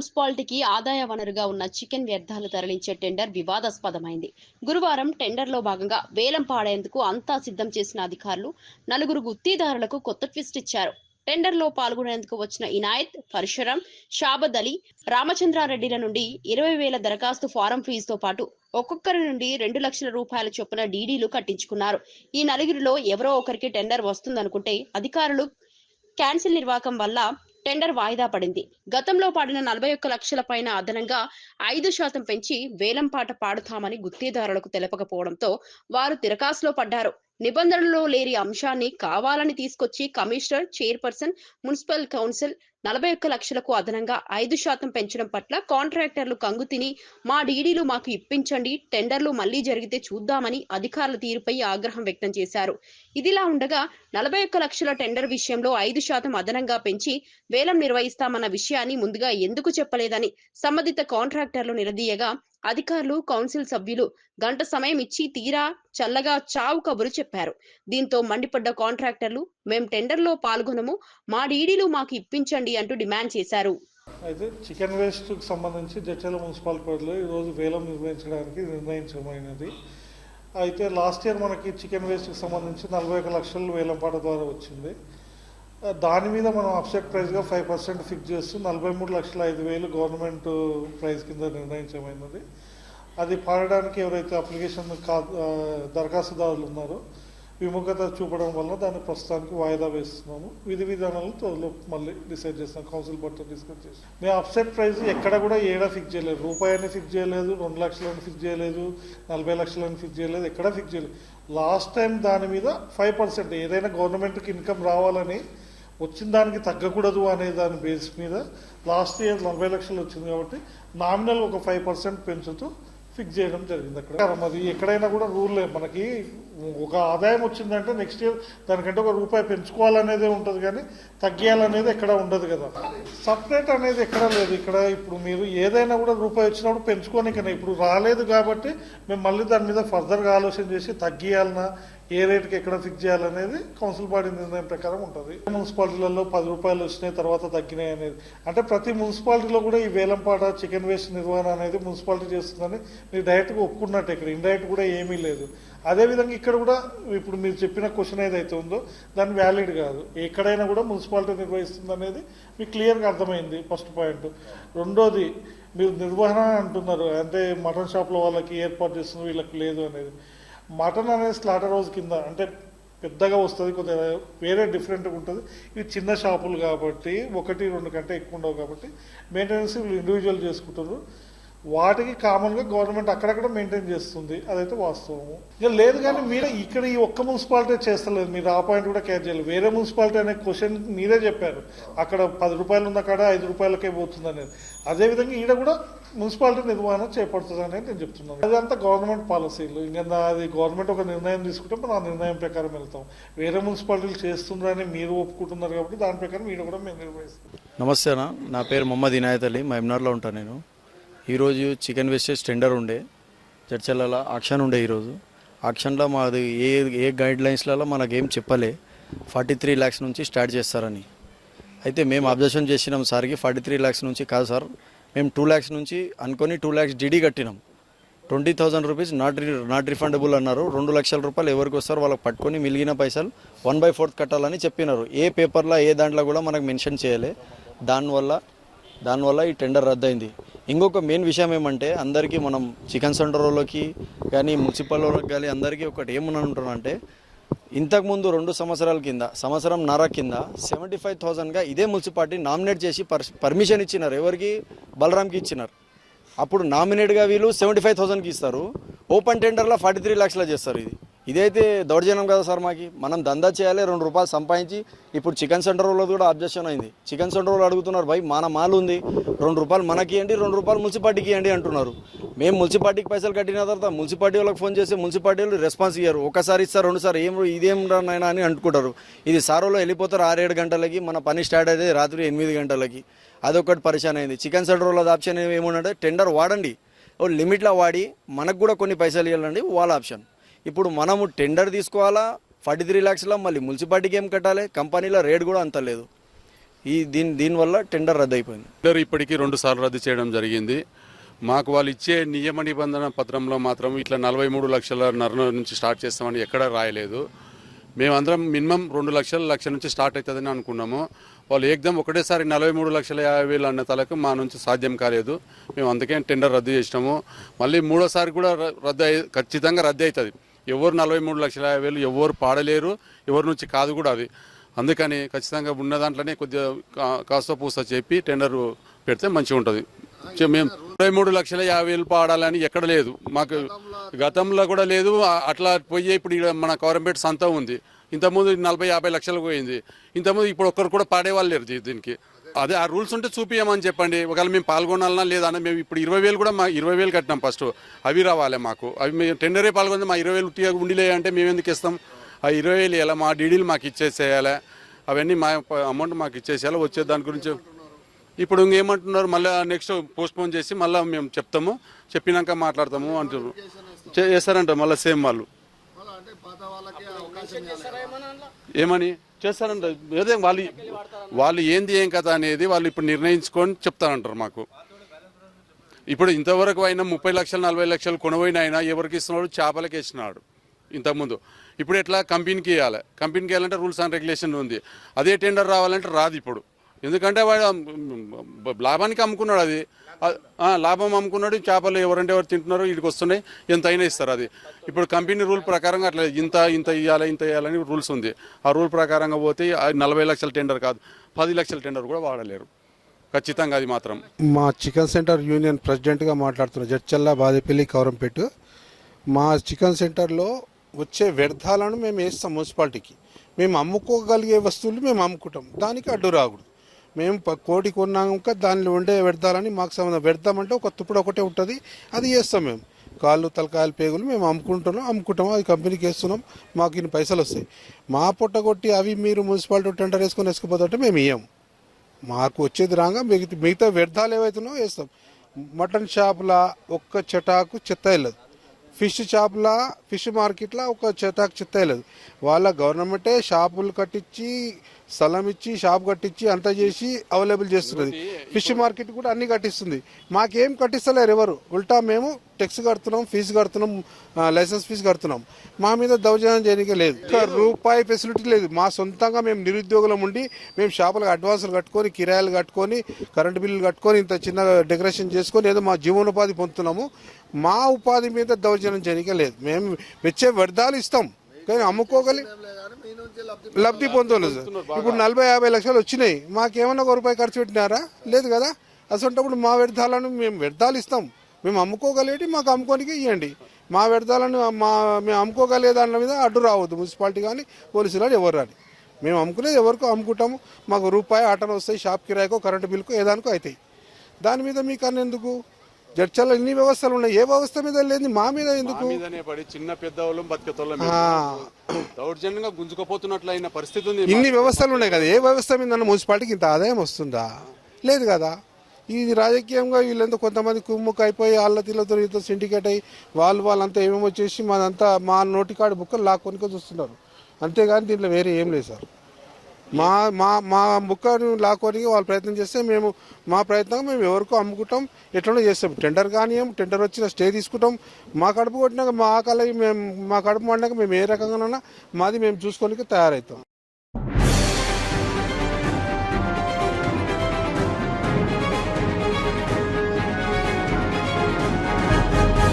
మున్సిపాలిటీకి ఆదాయ వనరుగా ఉన్న చికెన్ వ్యర్థాలు తరలించే టెండర్ వివాదాస్పదమైంది. గురువారం టెండర్లో భాగంగా వేలం పాడేందుకు అంతా సిద్ధం చేసిన అధికారులు నలుగురు గుత్తీదారులకు కొత్త ట్విస్ట్ ఇచ్చారు. టెండర్లో పాల్గొనేందుకు వచ్చిన ఇనాయత్ పరశురం షాబద్ అలీ రామచంద్రారెడ్డిల నుండి ఇరవై వేల దరఖాస్తు ఫారం ఫీజుతో పాటు ఒక్కొక్కరి నుండి రెండు లక్షల రూపాయల చొప్పున డీడీలు కట్టించుకున్నారు. ఈ నలుగురిలో ఎవరో ఒకరికి టెండర్ వస్తుందనుకుంటే అధికారులు క్యాన్సిల్ నిర్వాకం వల్ల టెండర్ వాయిదా పడింది. గతంలో పాడిన నలభై ఒక్క లక్షల పైన అదనంగా ఐదు శాతం పెంచి వేలం పాట పాడుతామని గుత్తేదారులకు తెలపకపోవడంతో వారు తిరకాసులో పడ్డారు. నిబంధనలో లేని అంశాన్ని కావాలని తీసుకొచ్చి కమిషనర్ చైర్పర్సన్ మున్సిపల్ కౌన్సిల్ నలభై ఒక్క లక్షలకు అదనంగా ఐదు శాతం పెంచడం పట్ల కాంట్రాక్టర్లు కంగు తిని మా డీడీలు మాకు ఇప్పించండి టెండర్లు మళ్ళీ జరిగితే చూద్దామని అధికారుల తీరుపై ఆగ్రహం వ్యక్తం చేశారు. ఇదిలా ఉండగా నలభై ఒక్క లక్షల టెండర్ విషయంలో ఐదు శాతం అదనంగా పెంచి వేలం నిర్వహిస్తామన్న విషయాన్ని ముందుగా ఎందుకు చెప్పలేదని సంబంధిత కాంట్రాక్టర్లు నిలదీయగా అధికారులు కౌన్సిల్ సభ్యులు గంట సమయం ఇచ్చి తీరా చల్లగా చావు కబురు చెప్పారు. దీంతో మండిపడ్డ కాంట్రాక్టర్లు మేం టెండర్లో పాల్గొనము మా డీడీలు మాకు ఇప్పించండి అంటూ డిమాండ్ చేశారు. అయితే చికెన్ వేస్ట్కి సంబంధించి జడ్చల మున్సిపల్ పరిధిలో ఈరోజు వేలం నిర్వహించడానికి నిర్ణయించమైనది అయితే లాస్ట్ ఇయర్ మనకి చికెన్ వేస్ట్కి సంబంధించి నలభై ఒక లక్షలు వేలంపాట ద్వారా వచ్చింది. దాని మీద మనం అప్సెట్ ప్రైస్గా ఫైవ్ పర్సెంట్ ఫిక్స్ చేస్తూ నలభై మూడు లక్షల ఐదు వేలు గవర్నమెంట్ ప్రైస్ కింద నిర్ణయించమైనది అది పాడడానికి ఎవరైతే అప్లికేషన్ కా దరఖాస్తుదారులు ఉన్నారో విముఖత చూపడం వల్ల దాన్ని ప్రస్తుతానికి వాయిదా వేస్తున్నాము. విధి విధానాలు త్వరలో మళ్ళీ డిసైడ్ చేస్తాం. కౌన్సిల్ బోర్డ్తో డిస్కస్ చేస్తాం మేము అప్సెట్ ప్రైస్ ఎక్కడ కూడా ఏడా ఫిక్స్ చేయలేదు. రూపాయని ఫిక్స్ చేయలేదు రెండు లక్షలని ఫిక్స్ చేయలేదు నలభై లక్షలని ఫిక్స్ చేయలేదు ఎక్కడా ఫిక్స్ చేయలేదు. లాస్ట్ టైం దాని మీద ఫైవ్ పర్సెంట్ ఏదైనా గవర్నమెంట్కి ఇన్కమ్ రావాలని వచ్చిన దానికి తగ్గకూడదు అనే దాని బేస్ మీద లాస్ట్ ఇయర్ నలభై లక్షలు వచ్చింది కాబట్టి నామినల్ ఒక ఫైవ్ పర్సెంట్ పెంచుతూ ఫిక్స్ చేయడం జరిగింది అక్కడ. మరి ఎక్కడైనా కూడా రూల్ మనకి ఒక ఆదాయం వచ్చిందంటే నెక్స్ట్ ఇయర్ దానికంటే ఒక రూపాయి పెంచుకోవాలనేదే ఉంటుంది కానీ తగ్గియాలనేది ఎక్కడ ఉండదు కదా. సపరేట్ అనేది ఎక్కడ లేదు. ఇక్కడ ఇప్పుడు మీరు ఏదైనా కూడా రూపాయి వచ్చినప్పుడు పెంచుకోనికనే. ఇప్పుడు రాలేదు కాబట్టి మేము మళ్ళీ దాని మీద ఫర్దర్గా ఆలోచన చేసి తగ్గియాలన్నా ఏ రేటుకి ఎక్కడ ఫిక్స్ చేయాలనేది కౌన్సిల్ బాడీ నిర్ణయం ప్రకారం ఉంటుంది. మున్సిపాలిటీలలో పది రూపాయలు వచ్చినాయి తర్వాత తగ్గినాయి అనేది. అంటే ప్రతి మున్సిపాలిటీలో కూడా ఈ వేలంపాట చికెన్ వేస్ట్ నిర్వహణ అనేది మున్సిపాలిటీ చేస్తుందని మీరు డైరెక్ట్గా ఒప్పుకున్నట్టు ఇక్కడ. ఇండైరెక్ట్ కూడా ఏమీ లేదు. అదేవిధంగా ఇక్కడ కూడా ఇప్పుడు మీరు చెప్పిన క్వశ్చన్ ఏదైతే ఉందో దాని వ్యాలిడ్ కాదు. ఎక్కడైనా కూడా మున్సిపాలిటీ నిర్వహిస్తుంది అనేది మీకు క్లియర్గా అర్థమైంది ఫస్ట్ పాయింట్ రెండోది మీరు నిర్వహణ అంటున్నారు. అంటే మటన్ షాప్లో వాళ్ళకి ఏర్పాటు చేస్తున్న వీళ్ళకి లేదు అనేది. మటన్ అనేది స్లాటర్ హౌస్ కింద అంటే పెద్దగా వస్తుంది కొద్దిగా వేరే డిఫరెంట్గా ఉంటుంది. ఇవి చిన్న షాపులు కాబట్టి ఒకటి రెండు కంటే ఎక్కువ ఉండవు కాబట్టి మెయింటెనెన్స్ వీళ్ళు ఇండివిజువల్ చేసుకుంటారు. వాటికి కామన్గా గవర్నమెంట్ అక్కడక్కడ మెయింటైన్ చేస్తుంది. అదైతే వాస్తవము. ఇక లేదు కానీ మీరే ఇక్కడ ఈ ఒక్క మున్సిపాలిటీ చేస్తలేదు. మీరు ఆ పాయింట్ కూడా క్యాచ్ చేయాలి. వేరే మున్సిపాలిటీ అనే క్వశ్చన్ మీరే చెప్పారు. అక్కడ పది రూపాయలు ఉన్న కాడ ఐదు రూపాయలకే పోతుంది అనేది. అదేవిధంగా ఈడ కూడా మున్సిపాలిటీ నిర్వహణ చేపడుతుంది అనేది నేను చెప్తున్నాను. అదంతా గవర్నమెంట్ పాలసీలు. ఇంకా అది గవర్నమెంట్ ఒక నిర్ణయం తీసుకుంటే మనం ఆ నిర్ణయం ప్రకారం వెళ్తాం. వేరే మున్సిపాలిటీలు చేస్తుందని మీరు ఒప్పుకుంటున్నారు కాబట్టి దాని ప్రకారం ఈడ కూడా మేము నిర్వహిస్తాం. నమస్తే నా పేరు మొహమ్మద్ ఇనాయత్ అలీ. మహమ్నార్లో ఉంటాను నేను. ఈరోజు చికెన్ వేస్టేజ్ టెండర్ ఉండే. చర్చలలో ఆక్షన్ ఉండే ఈరోజు. ఆక్షన్లో మాది ఏ ఏ గైడ్ లైన్స్లలో మనకేం చెప్పలే. ఫార్టీ త్రీ ల్యాక్స్ నుంచి స్టార్ట్ చేస్తారని. అయితే మేము అబ్జర్వేషన్ చేసినాం సార్కి ఫార్టీ త్రీ ల్యాక్స్ నుంచి కాదు సార్. మేము టూ ల్యాక్స్ నుంచి అనుకొని టూ ల్యాక్స్ డిడి కట్టినాం. ట్వంటీ థౌసండ్ రూపీస్ నాట్ రి నాట్ రిఫండబుల్ అన్నారు. రెండు లక్షల రూపాయలు ఎవరికి వస్తారో వాళ్ళకి పట్టుకొని మిగిలిన పైసలు వన్ బై ఫోర్త్ కట్టాలని చెప్పినారు. ఏ పేపర్లో ఏ దాంట్లో కూడా మనకు మెన్షన్ చేయలే. దానివల్ల దానివల్ల ఈ టెండర్ రద్దయింది. ఇంకొక మెయిన్ విషయం ఏమంటే అందరికీ మనం చికెన్ సెంటర్ వాళ్ళకి కానీ మున్సిపల్ వాళ్ళకి కానీ అందరికీ ఒకటి ఏమని అంటే ఇంతకుముందు రెండు సంవత్సరాల కింద సంవత్సరం నర కింద సెవెంటీ ఫైవ్ థౌసండ్గా ఇదే మున్సిపాలిటీ నామినేట్ చేసి పర్ పర్మిషన్ ఇచ్చినారు. ఎవరికి? బలరామ్కి ఇచ్చినారు. అప్పుడు నామినేట్గా వీళ్ళు సెవెంటీ ఫైవ్ థౌజండ్కి ఇస్తారు. ఓపెన్ టెండర్లో ఫార్టీ త్రీ ల్యాక్స్లో చేస్తారు ఇది. ఇదైతే దౌర్జన్యం కదా సార్ మాకి. మనం దందా చేయాలి రెండు రూపాయలు సంపాదించి ఇప్పుడు చికెన్ సెంటర్ వాళ్ళది కూడా అబ్జెక్షన్ అయింది. చికెన్ సెంటర్ వాళ్ళు అడుగుతున్నారు భయ్ మన మాల్ ఉంది. రెండు రూపాయలు మనకి ఇవ్వండి రెండు రూపాయలు మున్సిపాలిటీకి ఇవ్వండి అంటున్నారు. మేము మున్సిపాలిటీకి పైసలు కట్టిన తర్వాత మున్సిపాలిటీ వాళ్ళకి ఫోన్ చేసి మున్సిపాలిటీ వాళ్ళు రెస్పాన్స్ ఇయ్యారు. ఒకసారి ఇస్తారు రెండు సార్ ఏం ఇదేం నాయనా అని అంటుకుంటారు. ఇది సారోలో వెళ్ళిపోతారు ఆరేడు గంటలకి మన పని స్టార్ట్ అయితే రాత్రి ఎనిమిది గంటలకి. అదొకటి పరిశాన్ అయింది. చికెన్ సెంటర్ వాళ్ళది ఆప్షన్ ఏముందంటే టెండర్ వాడండి. ఓ లిమిట్లో వాడి మనకు కూడా కొన్ని పైసలు ఇవ్వాలండి వాళ్ళ ఆప్షన్. ఇప్పుడు మనము టెండర్ తీసుకోవాలా? ఫార్టీ త్రీ ల్యాక్స్లో మళ్ళీ మున్సిపాలిటీకి ఏం కట్టాలి. కంపెనీలో రేట్ కూడా అంత లేదు. ఈ దీని దీనివల్ల టెండర్ రద్దు అయిపోయింది టెండర్ ఇప్పటికీ రెండు సార్లు రద్దు చేయడం జరిగింది. మాకు వాళ్ళు ఇచ్చే నియమ నిబంధన పత్రంలో మాత్రం ఇట్లా నలభై మూడు లక్షల నర నుంచి స్టార్ట్ చేస్తామని ఎక్కడా రాయలేదు. మేమందరం మినిమం రెండు లక్షల లక్ష నుంచి స్టార్ట్ అవుతుందని అనుకున్నాము. వాళ్ళు ఏకదం ఒకటేసారి నలభై మూడు లక్షల యాభై వేలు అన్న తలకు మా నుంచి సాధ్యం కాలేదు. మేము అందుకే టెండర్ రద్దు చేసినాము. మళ్ళీ మూడోసారి కూడా రద్దు ఖచ్చితంగా రద్దు అవుతుంది. ఎవరు నలభై మూడు లక్షల యాభై వేలు ఎవరు పాడలేరు ఎవరి నుంచి కాదు కూడా అది. అందుకని ఖచ్చితంగా ఉన్న దాంట్లోనే కొద్దిగా కా- కాస్త పూస చెప్పి టెండర్ పెడితే మంచిగా ఉంటుంది. మేము ఇరవై మూడు లక్షల యాభై వేలు పాడాలని ఎక్కడ లేదు. మాకు గతంలో కూడా లేదు అట్లా పోయి ఇప్పుడు మన గవర్నమెంట్ సంత ఉంది. ఇంతకుముందు నలభై యాభై లక్షలకు పోయింది. ఇంతకుముందు ఇప్పుడు ఒక్కరు కూడా పాడేవాళ్ళు లేరు దీనికి. అదే ఆ రూల్స్ ఉంటే చూపించమని చెప్పండి. ఒకవేళ మేము పాల్గొనాలన్నా లేదా మేము ఇప్పుడు ఇరవై వేలు కూడా మా ఇరవై వేలు కట్టినాం ఫస్ట్. అవి రావాలి మాకు. అవి మేము టెండరే పాల్గొంది మా ఇరవై వేలు ఉట్టిగా ఉండిలే అంటే మేము ఎందుకు ఇస్తాం? ఆ ఇరవై వేలు ఎలా? మా డీడీలు మాకు ఇచ్చేసేయాలి? అవన్నీ మా అమౌంట్ మాకు ఇచ్చేసేయాలి? వచ్చే దాని గురించి ఇప్పుడు ఇంకేమంటున్నారు? మళ్ళీ నెక్స్ట్ పోస్ట్ పోన్ చేసి మళ్ళీ మేము చెప్తాము. చెప్పినాక మాట్లాడతాము అంటున్నారు. చే- చేస్తారంట మళ్ళీ సేమ్ వాళ్ళు. ఏమని? చేస్తారంట. అదే వాళ్ళు వాళ్ళు ఏంది ఏం కథ అనేది వాళ్ళు ఇప్పుడు నిర్ణయించుకొని చెప్తారంటారు మాకు. ఇప్పుడు ఇంతవరకు అయినా ముప్పై లక్షలు నలభై లక్షలు కొనబోయిన అయినా ఎవరికి ఇస్తున్నాడు? చేపలకి ఇస్తున్నాడు ఇంతకుముందు. ఇప్పుడు ఎట్లా? కంపెనీకి ఇవ్వాలి కంపెనీకి ఇవ్వాలంటే రూల్స్ అండ్ రెగ్యులేషన్ ఉంది. అదే టెండర్ రావాలంటే రాదు ఇప్పుడు. ఎందుకంటే వాడు లాభానికి అమ్ముకున్నాడు అది. లాభం అమ్ముకున్నాడు చేపలు ఎవరంటే ఎవరు తింటున్నారో వీటికి వస్తున్నాయి ఎంత అయినా ఇస్తారు అది. ఇప్పుడు కంపెనీ రూల్ ప్రకారంగా అట్లా ఇంత ఇంత ఇవ్వాలి ఇంత ఇవ్వాలని రూల్స్ ఉంది. ఆ రూల్ ప్రకారంగా పోతే నలభై లక్షల టెండర్ కాదు పది లక్షల టెండర్ కూడా వాడలేరు. ఖచ్చితంగా అది మాత్రం. మా చికెన్ సెంటర్ యూనియన్ ప్రెసిడెంట్గా మాట్లాడుతున్న జడ్చల్లా బాదేపల్లి కౌరంపేట మా చికెన్ సెంటర్లో వచ్చే వ్యర్థాలను మేము వేస్తాం మున్సిపాలిటీకి. మేము అమ్ముకోగలిగే వస్తువులు మేము అమ్ముకుంటాం. దానికి అడ్డు రాకూడదు. మేము ప- కోటి కొన్నాక దానిలో ఉండే వ్యర్థాలని మాకు సంబంధం. వ్యర్థం అంటే ఒక తుప్పుడు ఒకటే ఉంటుంది. అది చేస్తాం మేము. కాళ్ళు తలకాయలు పేగులు మేము అమ్ముకుంటున్నాం అమ్ముకుంటాం అది కంపెనీకి వేస్తున్నాం మాకు ఇన్ని పైసలు వస్తాయి. మా పొట్ట కొట్టి అవి మీరు మున్సిపాలిటీ టెండర్ వేసుకొని వేసుకుపోతుంటే మేము ఇయ్యం. మాకు వచ్చేది రాగా మిగతా మిగతా వ్యర్థాలు ఏవైతున్నాయో వేస్తాం. మటన్ షాప్లా ఒక్క చెటాకు చెత్త వెళ్ళదు. ఫిష్ షాప్లా ఫిష్ మార్కెట్లా ఒక చెటాకు చెత్త వెళ్ళదు. వాళ్ళ గవర్నమెంటే షాపులు కట్టించి స్థలం ఇచ్చి షాప్ కట్టించి అంతా చేసి అవైలబుల్ చేస్తున్నది. ఫిష్ మార్కెట్ కూడా అన్ని కట్టిస్తుంది. మాకేం కట్టిస్తలేరు ఎవరు. ఉల్టా మేము టెక్స్ కడుతున్నాం ఫీజు కడుతున్నాం లైసెన్స్ ఫీజు కడుతున్నాం. మా మీద దౌర్జన్యం చేయడానికి లేదు. రూపాయి ఫెసిలిటీ లేదు. మా సొంతంగా మేము నిరుద్యోగులం ఉండి మేము షాపులకు అడ్వాన్సులు కట్టుకొని కిరాయిలు కట్టుకొని కరెంటు బిల్లులు కట్టుకొని ఇంత చిన్న డెకరేషన్ చేసుకొని ఏదో మా జీవనోపాధి పొందుతున్నాము. మా ఉపాధి మీద దౌర్జన్యం చేయడానికి లేదు. మేము వచ్చే వ్యర్థాలు ఇస్తాం. కానీ అమ్ముకోగలి లబ్ధి పొందలేదు సార్. ఇప్పుడు నలభై యాభై లక్షలు వచ్చినాయి. మాకేమన్నా ఒక రూపాయి ఖర్చు పెట్టినారా? లేదు కదా? అసలు మా వ్యర్థాలను మేము వ్యర్థాలు ఇస్తాం. మేము అమ్ముకోగలిగేటి మాకు అమ్ముకోనికి ఇవ్వండి మా వ్యర్థాలను మా మేము అమ్ముకోగలిగే దాని మీద అడ్డు రావద్దు. మున్సిపాలిటీ కానీ పోలీసులు కానీ ఎవరు రాని. మేము అమ్ముకునేది ఎవరికో అమ్ముకుంటాము. మాకు రూపాయి ఆటోలు వస్తాయి షాప్ కిరాయికో కరెంటు బిల్లుకో ఏదానికో అవుతాయి. దాని మీద మీకు అన్నెందుకు? జడ్చల్లో ఇన్ని వ్యవస్థలు ఉన్నాయి? ఏ వ్యవస్థ మీద లేదు మా మీద ఎందుకు? మీదనే పడి చిన్న పెద్ద బతికేతోళ్ళం. దౌర్జన్యంగా గుంజుకుపోతున్నట్లు అయిన పరిస్థితి ఉంది. ఇన్ని వ్యవస్థలు ఉన్నాయి కదా ఏ వ్యవస్థ మీద మున్సిపాలిటీకి ఇంత ఆదాయం వస్తుందా? లేదు కదా. ఇది రాజకీయంగా వీళ్ళంతా కొంతమంది కుమ్ముకు అయిపోయి వాళ్ళ తీళ్ళతో వీళ్ళతో సిండికేట్ అయ్యి వాళ్ళు వాళ్ళంతా ఏమేమో చేసి మాదంతా మా నోటికాడు బుక్కలు లాక్కొనికే చూస్తున్నారు అంతేగాని దీంట్లో వేరే ఏం లేదు సార్. మా మా మా ముక్కను లాక్కొని వాళ్ళు ప్రయత్నం చేస్తే మేము మా ప్రయత్నం మేము ఎవరికో అమ్ముకుంటాం. ఎట్లనో చేస్తాం. టెండర్ కానియం టెండర్ వచ్చిన స్టే తీసుకుంటాం. మా కడుపు కొట్టినాక మా ఆకలి మేము మా కడుపు మాడినాక మేము ఏ రకంగానైనా మాది మేము చూసుకోనికి తయారవుతాం.